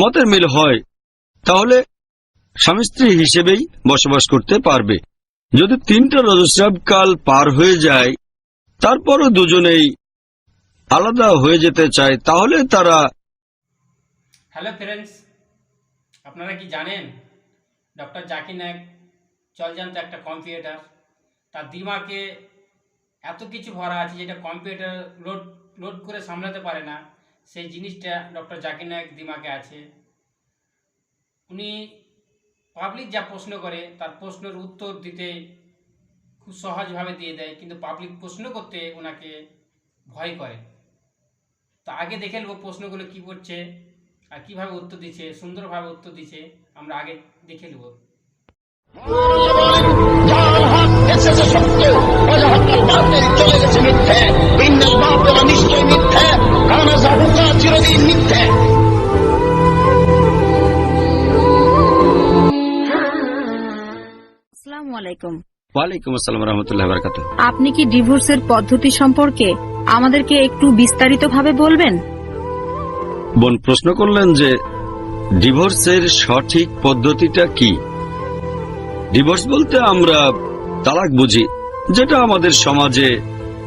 মতের মিল হয়, তাহলে স্বামী স্ত্রী হিসেবেই বসবাস করতে পারবে। যদি তিনটা রজস্রাব কাল পার হয়ে যায়, তারপরও দুজনেই আলাদা হয়ে যেতে চায়, তাহলে তারা হ্যালো ফ্রেন্ডস, আপনারা কি জানেন, ডক্টর জাকির নায়ক জলজান্ত একটা কম্পিউটার। তার দিমাকে এত কিছু ভরা আছে যেটা কম্পিউটার লোড লোড করে সামলাতে পারে না। সেই জিনিসটা ডক্টর জাকির নায়ক দিমাগে আছে। উনি পাবলিক যা প্রশ্ন করে, তার প্রশ্নের উত্তর দিতে খুব সহজভাবে দিয়ে দেয়, কিন্তু পাবলিক প্রশ্ন করতে ওনাকে ভয় করে। তা আগে দেখে নেব প্রশ্নগুলো কি করছে আর কীভাবে উত্তর দিচ্ছে, সুন্দরভাবে উত্তর দিচ্ছে, আমরা আগে দেখে নেব। চলে আলাইকুম। ওয়ালাইকুম আসসালাম রহমতুল্লাহ বারকাত আপনি কি ডিভোর্সের পদ্ধতি সম্পর্কে আমাদেরকে একটু বিস্তারিতভাবে বলবেন? বোন প্রশ্ন করলেন যে ডিভোর্সের সঠিক পদ্ধতিটা কি? ডিভোর্স বলতে আমরা তালাক বুঝি যেটা আমাদের সমাজে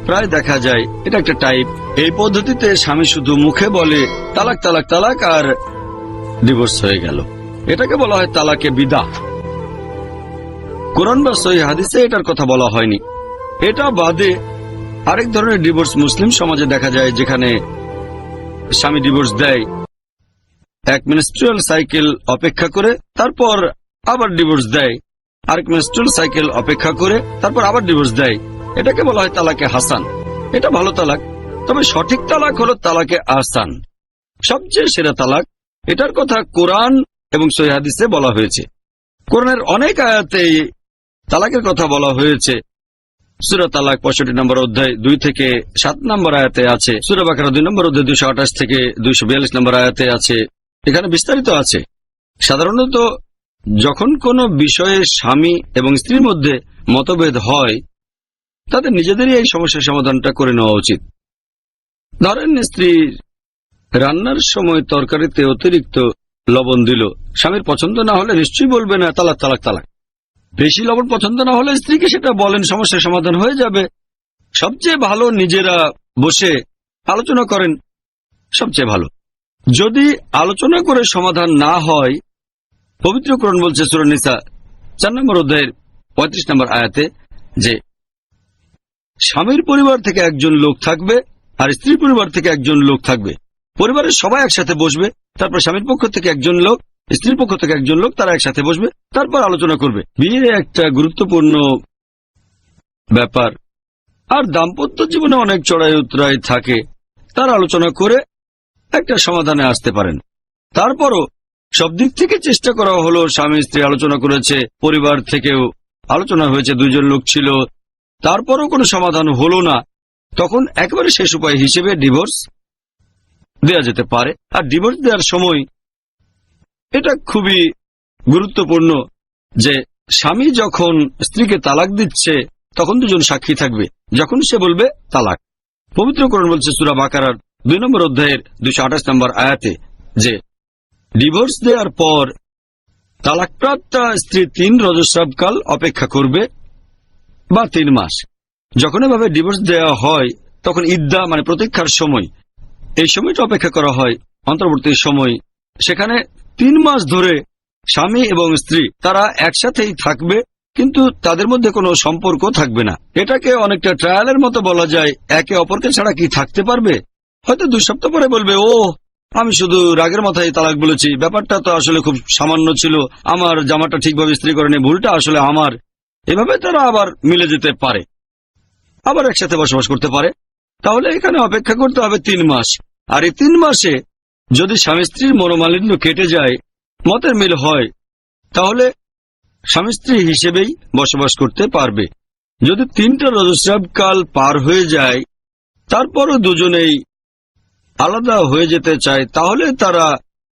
প্রায় দেখা যায়। এটা একটা টাইপ। এই পদ্ধতিতে স্বামী শুধু মুখে বলে তালাক তালাক তালাক আর ডিভোর্স হয়ে গেল। এটাকে বলা হয় তালাকে বিদা কোরআন বা সহি হাদিসে এটার কথা বলা হয়নি। এটা বাদে আরেক ধরনের ডিভোর্স মুসলিম সমাজে দেখা যায় যেখানে স্বামী ডিভোর্স দেয়, এক মিনিস্ট্রিয়াল সাইকেল অপেক্ষা করে, তারপর আবার ডিভোর্স দেয়। আরেক মিনিস্ট্রিয়াল সাইকেল অপেক্ষা করে, তারপর আবার ডিভোর্স দেয়। এটাকে বলা হয় তালাকে হাসান। এটা ভালো তালাক, তবে সঠিক তালাক হলো তালাকে আহসান। সবচেয়ে সেরা তালাক, এটার কথা কোরআন এবং সহিহাদিসে বলা হয়েছে। কোরআনের অনেক আয়াতে তালাকের কথা বলা হয়েছে। সুরা তালাক পঁয়ষট্টি নম্বর অধ্যায় দুই থেকে সাত নম্বর আয়াতে আছে। সুরা বাকারা দুই নম্বর অধ্যায় দুইশো আঠাশ থেকে দুইশো বিয়াল্লিশ নম্বর আয়াতে আছে। এখানে বিস্তারিত আছে। সাধারণত যখন কোনো বিষয়ে স্বামী এবং স্ত্রীর মধ্যে মতভেদ হয়, তাদের নিজেদেরই এই সমস্যার সমাধানটা করে নেওয়া উচিত। ধরেন স্ত্রী রান্নার সময় তরকারিতে অতিরিক্ত লবণ দিল। স্বামীর পছন্দ না হলে নিশ্চয়ই বলবে না, তালাক তালাক তালাক। বেশি লবণ পছন্দ না হলে স্ত্রীকে সেটা বলেন, সমস্যার সমাধান হয়ে যাবে। সবচেয়ে ভালো নিজেরা বসে আলোচনা করেন, সবচেয়ে ভালো। যদি আলোচনা করে সমাধান না হয়, পবিত্র পবিত্রকরণ বলছে সুরনিসা চার নম্বর অধ্যায়ের পঁয়ত্রিশ নম্বর আয়াতে যে, স্বামীর পরিবার থেকে একজন লোক থাকবে আর স্ত্রীর পরিবার থেকে একজন লোক থাকবে। পরিবারের সবাই একসাথে বসবে, তারপর স্বামীর পক্ষ থেকে একজন লোক স্ত্রীর পক্ষ থেকে একজন লোক তারা একসাথে বসবে, তারপর আলোচনা করবে। বিয়ে একটা গুরুত্বপূর্ণ ব্যাপার। আর দাম্পত্য জীবনে অনেক চড়াই উতরাই থাকে। তার আলোচনা করে একটা সমাধানে আসতে পারেন। তারপরও সব দিক থেকে চেষ্টা করা হলো, স্বামী স্ত্রী আলোচনা করেছে, পরিবার থেকেও আলোচনা হয়েছে দুজন লোক ছিল। তারপরও কোনো সমাধান হলো না। তখন একেবারে শেষ উপায় হিসেবে ডিভোর্স দেয়া যেতে পারে। আর ডিভোর্স দেওয়ার সময় এটা খুবই গুরুত্বপূর্ণ যে স্বামী যখন স্ত্রীকে তালাক দিচ্ছে, তখন দুজন সাক্ষী থাকবে। যখন সে বলবে, তালাক। পবিত্রকরণ বলছে সুরা বাকারার দুই নম্বর অধ্যায়ের দুইশো আঠাশ নম্বর আয়াতে যে, ডিভোর্স দেওয়ার পর তালাকপ্রাপ্তা স্ত্রী তিন রজস্রাবকাল অপেক্ষা করবে বা তিন মাস। যখন এভাবে ডিভোর্স দেওয়া হয়, তখন ইদ্যা মানে প্রতীক্ষার সময়। এই সময়টা অপেক্ষা করা হয়, অন্তর্বর্তী সময়। সেখানে তিন মাস ধরে স্বামী এবং স্ত্রী, তারা একসাথেই থাকবে, কিন্তু তাদের মধ্যে কোনো সম্পর্ক থাকবে না। এটাকে অনেকটা ট্রায়ালের মতো বলা যায়। একে অপরকে ছাড়া কি থাকতে পারবে? হয়তো দুই সপ্তাহ পরে বলবে ও আমি শুধু রাগের মাথায় তালাক বলেছি। ব্যাপারটা তো আসলে খুব সামান্য ছিল। আমার জামাটা ঠিকভাবে স্ত্রী করেনি, ভুলটা আসলে আমার। এভাবে তারা আবার মিলে যেতে পারে। আবার একসাথে বসবাস করতে পারে। তাহলে এখানে অপেক্ষা করতে হবে তিন মাস। আর এই তিন মাসে যদি স্বামী স্ত্রীর মনোমালিন্য কেটে যায়, মতের মিল হয়, তাহলে স্বামী স্ত্রী হিসেবেই বসবাস করতে পারবে। যদি তিনটা রজস্রাব কাল পার হয়ে যায়, তারপরও দুজনেই আলাদা হয়ে যেতে চায়, তাহলে তারা